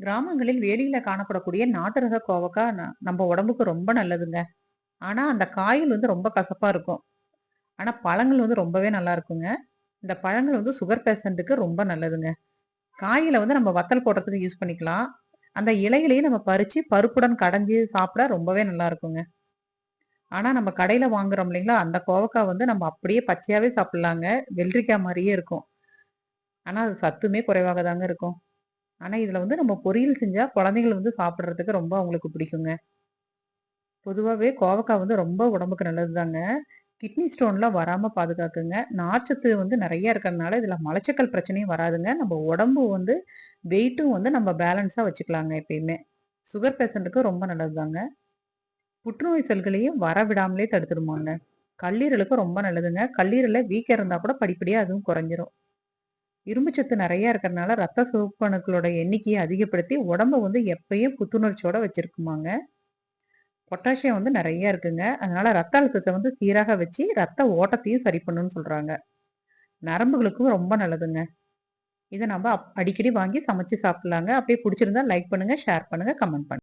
கிராமங்களில் வேலியில காணப்படக்கூடிய நாட்டு ரக கோவக்கா ந- நம்ம உடம்புக்கு ரொம்ப நல்லதுங்க. ஆனா அந்த காயில் வந்து ரொம்ப கசப்பா இருக்கும். ஆனா பழங்கள் வந்து ரொம்பவே நல்லா இருக்குங்க. இந்த பழங்கள் வந்து சுகர் பேஷண்ட்டுக்கு ரொம்ப நல்லதுங்க. காயில வந்து நம்ம வத்தல் போடுறதுக்கு யூஸ் பண்ணிக்கலாம். அந்த இலையிலையும் நம்ம பறிச்சு பருப்புடன் கடைஞ்சி சாப்பிட ரொம்பவே நல்லா இருக்குங்க. ஆனா நம்ம கடையில வாங்குறோம் இல்லைங்களா? அந்த கோவக்காய் வந்து நம்ம அப்படியே பச்சையாவே சாப்பிடலாங்க. வெள்ளரிக்காய் மாதிரியே இருக்கும். ஆனா அது சத்துமே குறைவாக தாங்க இருக்கும். ஆனால் இதில் வந்து நம்ம பொரியல் செஞ்சால் குழந்தைகள் வந்து சாப்பிட்றதுக்கு ரொம்ப அவங்களுக்கு பிடிக்குங்க. பொதுவாகவே கோவக்காய் வந்து ரொம்ப உடம்புக்கு நல்லதுதாங்க. கிட்னி ஸ்டோன்லாம் வராமல் பாதுகாக்குங்க. நார்ச்சத்து வந்து நிறையா இருக்கிறதுனால இதில் மலச்சக்கல் பிரச்சனையும் வராதுங்க. நம்ம உடம்பு வந்து வெயிட்டும் வந்து நம்ம பேலன்ஸாக வச்சுக்கலாங்க எப்பயுமே. சுகர் பேஷண்ட்டுக்கு ரொம்ப நல்லதுதாங்க. புற்றுநோய் செல்களையும் வரவிடாமலே தடுத்துடுமாங்க கல்லீரலுக்கும் ரொம்ப நல்லதுங்க. கல்லீரலில் வீக்கம் இருந்தால் கூட படிப்படியாக அதுவும் குறைஞ்சிரும். இரும்புச்சத்து நிறைய இருக்கிறதுனால ரத்த சிவப்பணுக்களோட எண்ணிக்கையை அதிகப்படுத்தி உடம்ப வந்து எப்பயும் புத்துணர்ச்சியோட வச்சிருக்குமாங்க. பொட்டாசியம் வந்து நிறைய இருக்குங்க. அதனால ரத்த அழுத்தத்தை வந்து சீராக வச்சு ரத்த ஓட்டத்தையும் சரி பண்ணுன்னு சொல்றாங்க. நரம்புகளுக்கும் ரொம்ப நல்லதுங்க. இதை நம்ம அப் அடிக்கடி வாங்கி சமைச்சு சாப்பிடலாங்க. அப்படியே பிடிச்சிருந்தா லைக் பண்ணுங்க, ஷேர் பண்ணுங்க, கமெண்ட் பண்ணுங்க.